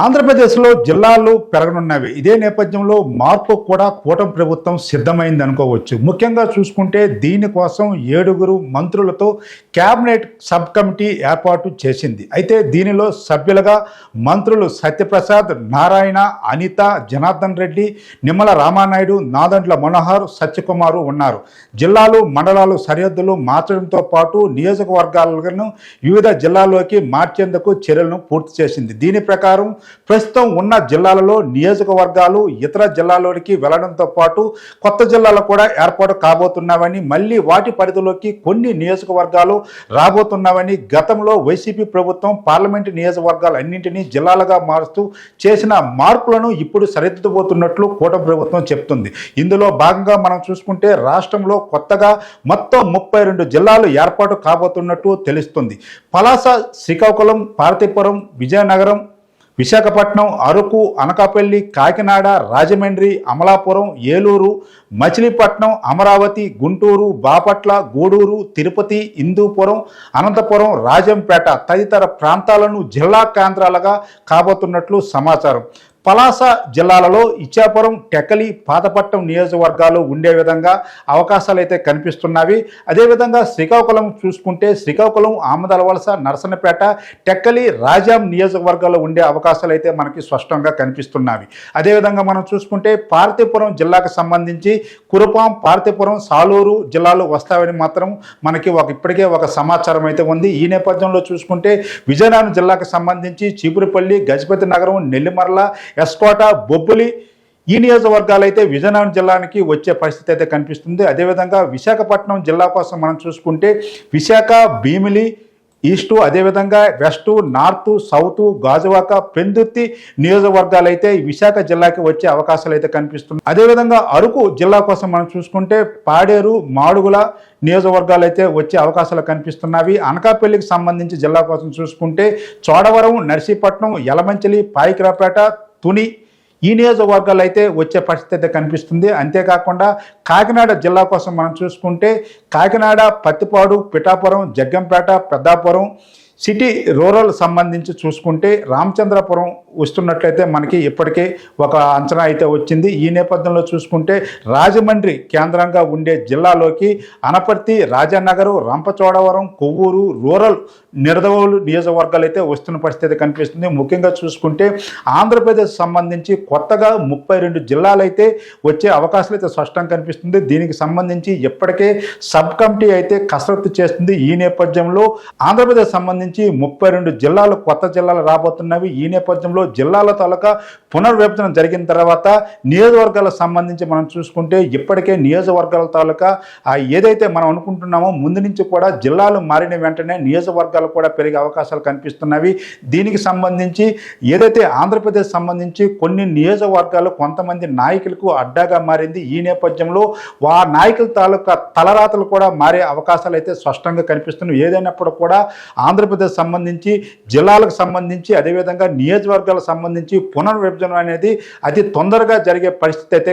ఆంధ్రప్రదేశ్లో జిల్లాలు పెరగనున్నవి. ఇదే నేపథ్యంలో మార్పు కూడా కూటమి ప్రభుత్వం సిద్ధమైంది అనుకోవచ్చు. ముఖ్యంగా చూసుకుంటే దీనికోసం ఏడుగురు మంత్రులతో కేబినెట్ సబ్ కమిటీ ఏర్పాటు చేసింది. అయితే దీనిలో సభ్యులుగా మంత్రులు సత్యప్రసాద్ నారాయణ అనిత జనార్దన్ రెడ్డి నిమ్మల రామానాయుడు నాదండ్ల మనోహర్ సత్యకుమారు ఉన్నారు. జిల్లాలు మండలాలు సరిహద్దులు మార్చడంతో పాటు నియోజకవర్గాలను వివిధ జిల్లాల్లోకి మార్చేందుకు చర్యలను పూర్తి చేసింది. దీని ప్రకారం ప్రస్తుతం ఉన్న జిల్లాలలో నియోజకవర్గాలు ఇతర జిల్లాలోనికి వెళ్ళడంతో పాటు కొత్త జిల్లాలు కూడా ఏర్పాటు కాబోతున్నావని మళ్ళీ వాటి పరిధిలోకి కొన్ని నియోజకవర్గాలు రాబోతున్నావని గతంలో వైసీపీ ప్రభుత్వం పార్లమెంటు నియోజకవర్గాలు అన్నింటినీ జిల్లాలుగా మారుస్తూ చేసిన మార్పులను ఇప్పుడు సరిదిద్దబోతున్నట్లు కూటమి ప్రభుత్వం చెప్తుంది. ఇందులో భాగంగా మనం చూసుకుంటే రాష్ట్రంలో కొత్తగా మొత్తం ముప్పై రెండు జిల్లాలు ఏర్పాటు కాబోతున్నట్టు తెలుస్తుంది. పలాస శ్రీకాకుళం పార్తీపురం విజయనగరం విశాఖపట్నం అరకు అనకాపల్లి కాకినాడ రాజమండ్రి అమలాపురం ఏలూరు మచిలీపట్నం అమరావతి గుంటూరు బాపట్ల గూడూరు తిరుపతి హిందూపురం అనంతపురం రాజంపేట తదితర ప్రాంతాలను జిల్లా కేంద్రాలుగా కాబోతున్నట్లు సమాచారం. పలాస జిల్లాలలో ఇచ్చాపురం టెక్కలి పాతపట్నం నియోజకవర్గాలు ఉండే విధంగా అవకాశాలు అయితే కనిపిస్తున్నవి. అదేవిధంగా శ్రీకాకుళం చూసుకుంటే శ్రీకాకుళం ఆమదలవలస నరసనపేట టెక్కలి రాజాం నియోజకవర్గాల్లో ఉండే అవకాశాలు అయితే మనకి స్పష్టంగా కనిపిస్తున్నవి. అదేవిధంగా మనం చూసుకుంటే పార్తీపురం జిల్లాకు సంబంధించి కురుపాం పార్తీపురం సాలూరు జిల్లాలు వస్తాయని మాత్రం మనకి ఒక ఇప్పటికే ఒక సమాచారం అయితే ఉంది. ఈ నేపథ్యంలో చూసుకుంటే విజయనగరం జిల్లాకు సంబంధించి చీపురుపల్లి గజపతి నగరం నెల్లిమర్ల ఎస్కోట బొబ్బులి ఈ నియోజకవర్గాలు అయితే విజయనగరం జిల్లానికి వచ్చే పరిస్థితి అయితే కనిపిస్తుంది. అదేవిధంగా విశాఖపట్నం జిల్లా కోసం మనం చూసుకుంటే విశాఖ భీమిలి ఈస్టు అదేవిధంగా west north south Gajuwaka Pendurthi నియోజకవర్గాలు అయితే విశాఖ జిల్లాకి వచ్చే అవకాశాలు అయితే కనిపిస్తుంది అదేవిధంగా అరకు జిల్లా కోసం మనం చూసుకుంటే పాడేరు మాడుగుల నియోజకవర్గాలు అయితే వచ్చే అవకాశాలు కనిపిస్తున్నవి అనకాపల్లికి సంబంధించి జిల్లా కోసం చూసుకుంటే చోడవరం నర్సీపట్నం యలమంచిలి పాయికిరాపేట తుని. ఈ నియోజకవర్గాలు అయితే వచ్చే పరిస్థితి అయితే కనిపిస్తుంది. అంతేకాకుండా కాకినాడ జిల్లా కోసం మనం చూసుకుంటే కాకినాడ పత్తిపాడు పిఠాపురం జగ్గంపేట పెద్దాపురం సిటీ రూరల్ సంబంధించి చూసుకుంటే రామచంద్రపురం వస్తున్నట్లయితే మనకి ఇప్పటికే ఒక అంచనా అయితే వచ్చింది. ఈ నేపథ్యంలో చూసుకుంటే రాజమండ్రి కేంద్రంగా ఉండే జిల్లాలోకి అనపర్తి రాజానగర్ రంపచోడవరం కొవ్వూరు రూరల్ నిడదవోలు నియోజకవర్గాలు అయితే వస్తున్న పరిస్థితి కనిపిస్తుంది. ముఖ్యంగా చూసుకుంటే ఆంధ్రప్రదేశ్ సంబంధించి కొత్తగా ముప్పై రెండు జిల్లాలైతే వచ్చే అవకాశాలు అయితే స్పష్టంగా కనిపిస్తుంది. దీనికి సంబంధించి ఇప్పటికే సబ్ కమిటీ అయితే కసరత్తు చేస్తుంది. ఈ నేపథ్యంలో ఆంధ్రప్రదేశ్ సంబంధించి ముప్పై రెండు జిల్లాలు కొత్త జిల్లాలు రాబోతున్నవి. ఈ నేపథ్యంలో జిల్లాల తాలూకా పునర్విభజన జరిగిన తర్వాత నియోజకవర్గాలకు సంబంధించి మనం చూసుకుంటే ఇప్పటికే నియోజకవర్గాల తాలూకా ఏదైతే మనం అనుకుంటున్నామో ముందు నుంచి కూడా జిల్లాలు మారిన వెంటనే నియోజకవర్గాలు కూడా పెరిగే అవకాశాలు కనిపిస్తున్నవి. దీనికి సంబంధించి ఏదైతే ఆంధ్రప్రదేశ్ సంబంధించి కొన్ని నియోజకవర్గాలు కొంతమంది నాయకులకు అడ్డాగా మారింది. ఈ నేపథ్యంలో ఆ నాయకుల తాలూకా తలరాతలు కూడా మారే అవకాశాలు అయితే స్పష్టంగా కనిపిస్తున్నాయి. ఏదైనప్పుడు కూడా ఆంధ్రప్రదేశ్ ఆంధ్రప్రదేశ్ సంబంధించి జిల్లాలకు సంబంధించి అదేవిధంగా నియోజకవర్గాలకు సంబంధించి పునర్విభజన అనేది అతి తొందరగా జరిగే పరిస్థితి అయితే